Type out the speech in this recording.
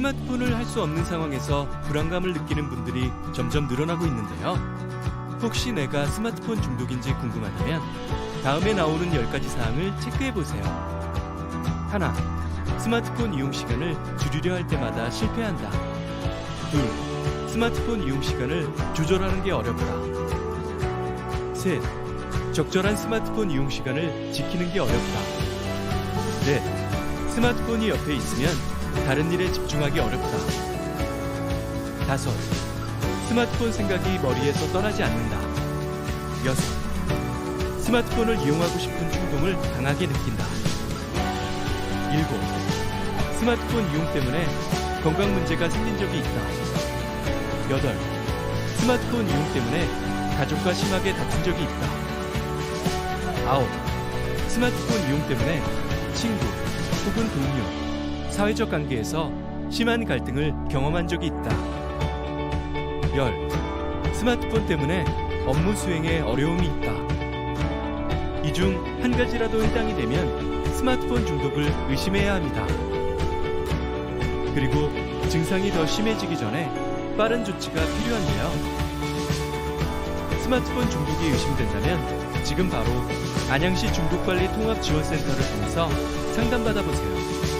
스마트폰을 할 수 없는 상황에서 불안감을 느끼는 분들이 점점 늘어나고 있는데요. 혹시 내가 스마트폰 중독인지 궁금하다면 다음에 나오는 10가지 사항을 체크해 보세요. 하나, 스마트폰 이용 시간을 줄이려 할 때마다 실패한다. 둘, 스마트폰 이용 시간을 조절하는 게 어렵다. 셋, 적절한 스마트폰 이용 시간을 지키는 게 어렵다. 넷, 스마트폰이 옆에 있으면 다른 일에 집중하기 어렵다. 다섯, 스마트폰 생각이 머리에서 떠나지 않는다. 여섯, 스마트폰을 이용하고 싶은 충동을 강하게 느낀다. 일곱, 스마트폰 이용 때문에 건강 문제가 생긴 적이 있다. 여덟, 스마트폰 이용 때문에 가족과 심하게 다툰 적이 있다. 아홉, 스마트폰 이용 때문에 친구 혹은 동료, 사회적 관계에서 심한 갈등을 경험한 적이 있다. 열, 스마트폰 때문에 업무 수행에 어려움이 있다. 이 중 한 가지라도 해당이 되면 스마트폰 중독을 의심해야 합니다. 그리고 증상이 더 심해지기 전에 빠른 조치가 필요한데요. 스마트폰 중독이 의심된다면 지금 바로 안양시 중독관리 통합지원센터를 통해서 상담받아 보세요.